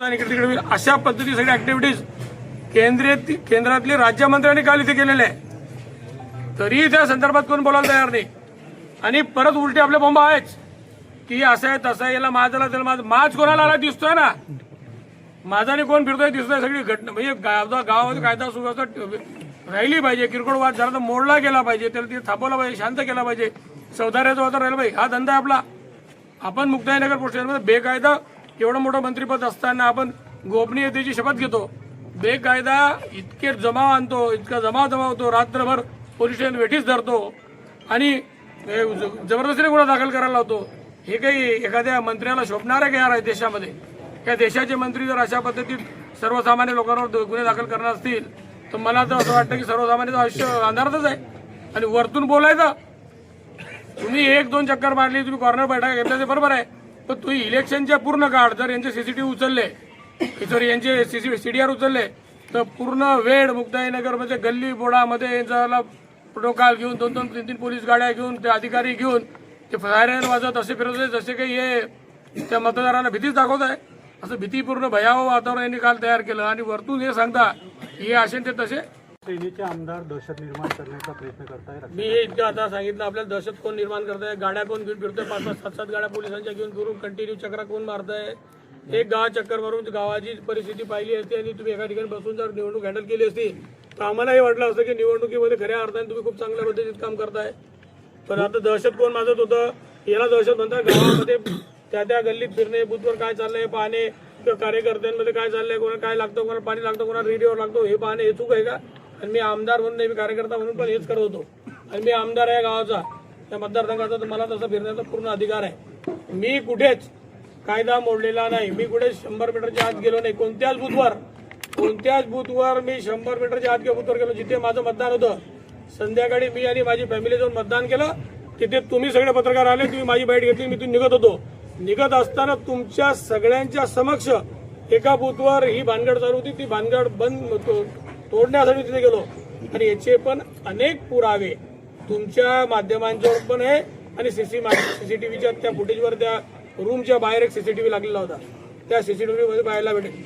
आणि इकडे तिकडे अशा पद्धती सगळ्या ऍक्टिव्हिटीज केंद्रीय केंद्रातले राज्यमंत्र्यांनी काल इथे केलेले आहे तरी त्या संदर्भात कोण बोलायला तयार नाही. आणि परत उलटे आपले बॉम्ब आहेच. की असं आहे तसं आहे याला माझाला त्याला माझ माझ कोणाला आला दिसतोय ना? माझाने कोण फिरतोय दिसतोय सगळी घटना म्हणजे गावामध्ये कायदा सुव्यवस्था राहिली पाहिजे. किरकोळ वाद झाला तर मोडला गेला पाहिजे. त्याला तिथे थांबवला पाहिजे शांत केला पाहिजे. सौदार्याचा वातावरण राहिला पाहिजे. हा धंदा आपला. आपण मुक्ताईनगर पोस्ट बेकायदा एवढं मोठं मंत्रीपद असताना आपण गोपनीयतेची शपथ घेतो. बेकायदा इतके जमाव आणतो इतका जमाव जमावतो रात्रभर पोलीस स्टेशन वेठीच धरतो आणि ज- जबरदस्तीने गुन्हा दाखल करायला लावतो. हे काही एखाद्या मंत्र्याला शोभणार आहे का यार देशामध्ये? या देशाचे मंत्री जर अशा पद्धतीत सर्वसामान्य लोकांवर गुन्हे दाखल करणार असतील तर मला तर असं वाटतं की सर्वसामान्याचं आयुष्य अंधारातच आहे. आणि वरतून बोलायचं. तुम्ही एक दोन चक्कर मारली तुम्ही कॉर्नर बैठक घेतल्या ते बरोबर आहे. तर तुम्ही इलेक्शनच्या पूर्ण काळ जर यांचे सीसीटीव्ही उचलले सॉरी यांचे सीडीआर उचलले तर पूर्ण वेळ मुक्ताईनगरमध्ये गल्ली बोडामध्ये यांचा प्रोटोकॉल घेऊन दोन दोन तीन तीन पोलीस गाड्या घेऊन ते अधिकारी घेऊन ते फायरन वाजवत असे फिरत होते जसे काही हे त्या मतदारांना भीतीच दाखवत आहे. असं भीतीपूर्ण भयावह वातावरण यांनी काल तयार केलं. आणि वरतून हे सांगता हे असे ते तसे. सेनेचे आमदार दहशत निर्माण करण्याचा प्रयत्न करताय मी हे इतकं आता सांगितलं आपल्याला दहशत कोण निर्माण करताय? गाड्या कोण घेऊन फिरतोय? पाच पाच सात सात गाड्या पोलिसांच्या घेऊन फिरून कंटिन्यू चक्रा कोण मारताय? एक गाव चक्कर मारून गावाची परिस्थिती पाहिली असती आणि तुम्ही एका ठिकाणी बसून जर निवडणूक हँडल केली असती तर आम्हालाही वाटलं असतं की निवडणुकीमध्ये खऱ्या अर्थाने तुम्ही खूप चांगल्या पद्धतीत काम करताय. पण आता दहशत कोण माजत होतं? याला दहशत म्हणतात गावामध्ये. त्या त्या गल्लीत फिरणे बुथवर काय चाललंय पाहणे किंवा कार्यकर्त्यांमध्ये काय चाललंय कोणाला काय लागतं कोणाला पाणी लागतं कोणाला रेडिओ लागतो हे पाहणे हे चूक आहे का? आणि मी आमदार म्हणून नाही मी कार्यकर्ता म्हणून पण हेच करत होतो. आणि मी आमदार आहे गावाचा. त्या मतदारसंघाचा तर मला तसा फिरण्याचा पूर्ण अधिकार आहे. मी कुठेच कायदा मोडलेला नाही. मी कुठे शंभर मीटरच्या आत गेलो नाही. कोणत्याच बूथवर कोणत्याच बूथवर मी शंभर मीटरच्या आत किंवा बूथवर गेलो. जिथे माझं मतदान होतं संध्याकाळी मी आणि माझी फॅमिली जाऊन मतदान केलं. तिथे तुम्ही सगळे पत्रकार आले तुम्ही माझी बाईट घेतली मी तिथून निघत होतो. निघत असताना तुमच्या सगळ्यांच्या समक्ष एका बूथवर ही भानगड चालू होती. ती भानगड बंद तोडण्यासाठी तिथे गेलो. आणि याचे पण अनेक पुरावे तुमच्या माध्यमांच्यावर पण आहे. आणि सीसी सीसीटीव्हीच्या त्या फुटेजवर त्या रूमच्या बाहेर एक सीसीटीव्ही लागलेला होता. त्या सीसीटीव्ही मध्ये पाहायला भेटेल.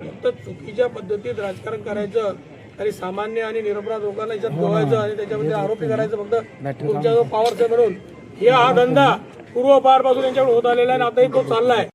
फक्त चुकीच्या पद्धतीत राजकारण करायचं आणि सामान्य आणि निरपराध लोकांना याच्यात गोवायचं आणि त्याच्यामध्ये आरोपी करायचं फक्त तुमच्या जो पॉवरचं म्हणून. हे हा धंदा पूर्वपारपासून यांच्याकडे होत आलेला आहे आणि आताही तो चाललाय.